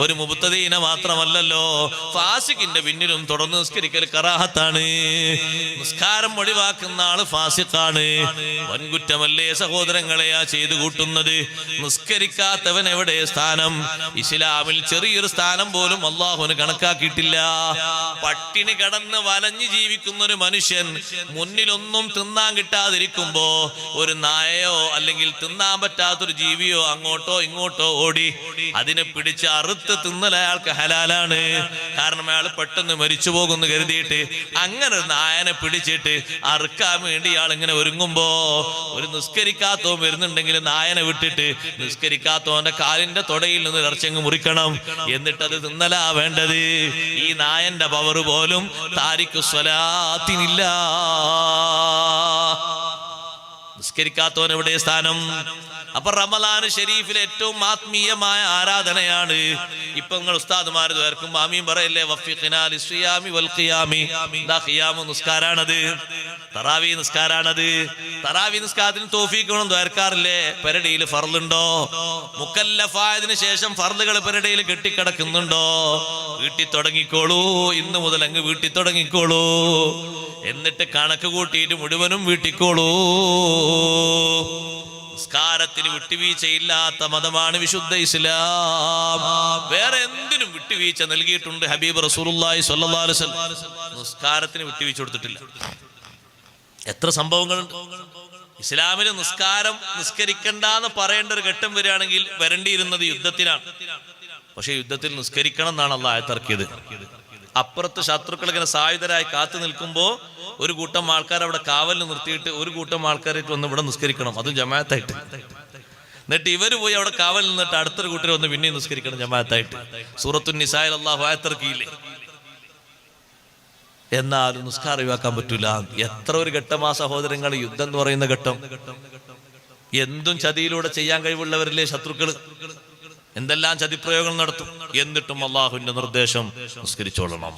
ഒരു മുബുത്തദീന മാത്രമല്ലല്ലോ ഫാസിഖിന്റെ പിന്നിലും തുടർന്ന് നിസ്കരിക്കൽ കറാഹത്താണ്. നിസ്കാരം ഒഴിവാക്കുന്ന ആൾ ഫാസിഖാണ്. വൻകുറ്റമല്ലേ ആ ചെയ്തു കൂട്ടുന്നത്? നിസ്കരിക്കാത്തവൻ എവിടെ സ്ഥാനം? ഇസ്ലാമിൽ ചെറിയൊരു സ്ഥാനം പോലും അള്ളാഹുവിന് കണക്കാക്കിയിട്ടില്ല. പട്ടിണി കടന്ന് വലഞ്ഞു ജീവിക്കുന്ന ഒരു മനുഷ്യൻ മുന്നിലൊന്നും തിന്നാൻ കിട്ടാതിരിക്കുമ്പോ ഒരു നായയോ അല്ലെങ്കിൽ തിന്നാൻ പറ്റാത്തൊരു ജീവിയോ അങ്ങോട്ടോ ഇങ്ങോട്ടോ ഓടി. അതിനെ പിടിച്ച് അറുത്ത് തിന്നൽ അയാൾക്ക് ഹലാലാണ്. കാരണം അയാൾ പെട്ടെന്ന് മരിച്ചു പോകുന്നു കരുതിയിട്ട്. അങ്ങനെ ഒരു നായനെ പിടിച്ചിട്ട് അറുക്കാൻ വേണ്ടി ഇയാൾ ഇങ്ങനെ ഒരുങ്ങുമ്പോ ഒരു നിസ്കരിക്കാത്തവൻ വരുന്നുണ്ടെങ്കിൽ നായനെ വിട്ടിട്ട് നിസ്കരിക്കാത്തവന്റെ കാലിന്റെ തൊടയിൽ നിന്ന് ഇറച്ചങ്ങ് മുറിക്കണം. എന്നിട്ട് അത് തിന്നലാ വേണ്ടത്. ഈ നായന്റെ പവർ പോലും താരിക്കു സ്വലാത്തിനില്ല. നിസ്കരിക്കാത്തവൻ എവിടെ സ്ഥാനം? അപ്പൊ റമലാൻ ഷെരീഫിലെ ഏറ്റവും ആത്മീയമായ ആരാധനയാണ്. ഇപ്പൊ നിങ്ങൾ ഉസ്താദ്മാർ തീർക്കും ആമീൻ പറയല്ലേ നിസ്കാരാണത്. തറാവി നിസ്കാരാണത്. തറാവി നിസ്കാരത്തിന് തോഫിക്കണം തീർക്കാറില്ലേ പെരടിയിൽ ഫർലുണ്ടോ മുക്കല്ലഫായതിനു ശേഷം ഫർലുകൾ പെരടിയിൽ കെട്ടിക്കിടക്കുന്നുണ്ടോ? വീട്ടിൽ തുടങ്ങിക്കോളൂ. ഇന്ന് മുതൽ അങ്ങ് വീട്ടിൽ തുടങ്ങിക്കോളൂ. എന്നിട്ട് കണക്ക് കൂട്ടിയിട്ട് മുഴുവനും വീട്ടിക്കോളൂ നിസ്കാരത്തിന് വിട്ടുവീഴ്ചയില്ലാത്ത മതമാണ് വിശുദ്ധ ഇസ്ലാം. വേറെ എന്തിനും വിട്ടുവീഴ്ച നൽകിയിട്ടുണ്ട് ഹബീബ് വസല്ലം. നിസ്കാരത്തിന് വിട്ടുവീഴ്ച കൊടുത്തിട്ടില്ല. എത്ര സംഭവങ്ങളുണ്ട്? ഇസ്ലാമിന് നിസ്കാരം നിസ്കരിക്കണ്ട എന്ന് പറയേണ്ട ഒരു ഘട്ടം വരികയാണെങ്കിൽ വരേണ്ടിയിരുന്നത് യുദ്ധത്തിനാണ് പക്ഷെ യുദ്ധത്തിൽ നിസ്കരിക്കണം എന്നാണ് അള്ളാഹ് ആയത്തിറക്കിയത് അപ്പുറത്ത് ശത്രുക്കൾ ഇങ്ങനെ സായുധരായി കാത്തു നിൽക്കുമ്പോൾ ഒരു കൂട്ടം ആൾക്കാർ അവിടെ കാവലിൽ നിർത്തിയിട്ട് ഒരു കൂട്ടം ആൾക്കാരായിട്ട് വന്ന് ഇവിടെ നിസ്കരിക്കണം. അതും ജമാഅത്തായിട്ട്. എന്നിട്ട് ഇവർ പോയി അവിടെ കാവൽ നിന്നിട്ട് അടുത്തൊരു കൂട്ടർ വന്ന് പിന്നെയും നിസ്കരിക്കണം ജമാഅത്തായിട്ട്. സൂറത്തു നിസായിൽ അള്ളാഹു ആയത്തിറക്കിയില്ലേ എന്നാലും നിസ്കാരം ഒഴിവാക്കാൻ പറ്റൂല. എത്ര ഒരു ഘട്ടമാ സഹോദരങ്ങൾ യുദ്ധം എന്ന് പറയുന്ന ഘട്ടം. എന്തും ചതിയിലൂടെ ചെയ്യാൻ കഴിവുള്ളവരില്ലേ ശത്രുക്കൾ എന്തെല്ലാം ചതിപ്രയോഗങ്ങൾ നടത്തും? എന്നിട്ടും അള്ളാഹുവിന്റെ നിർദ്ദേശം നിസ്കരിച്ചോളണം.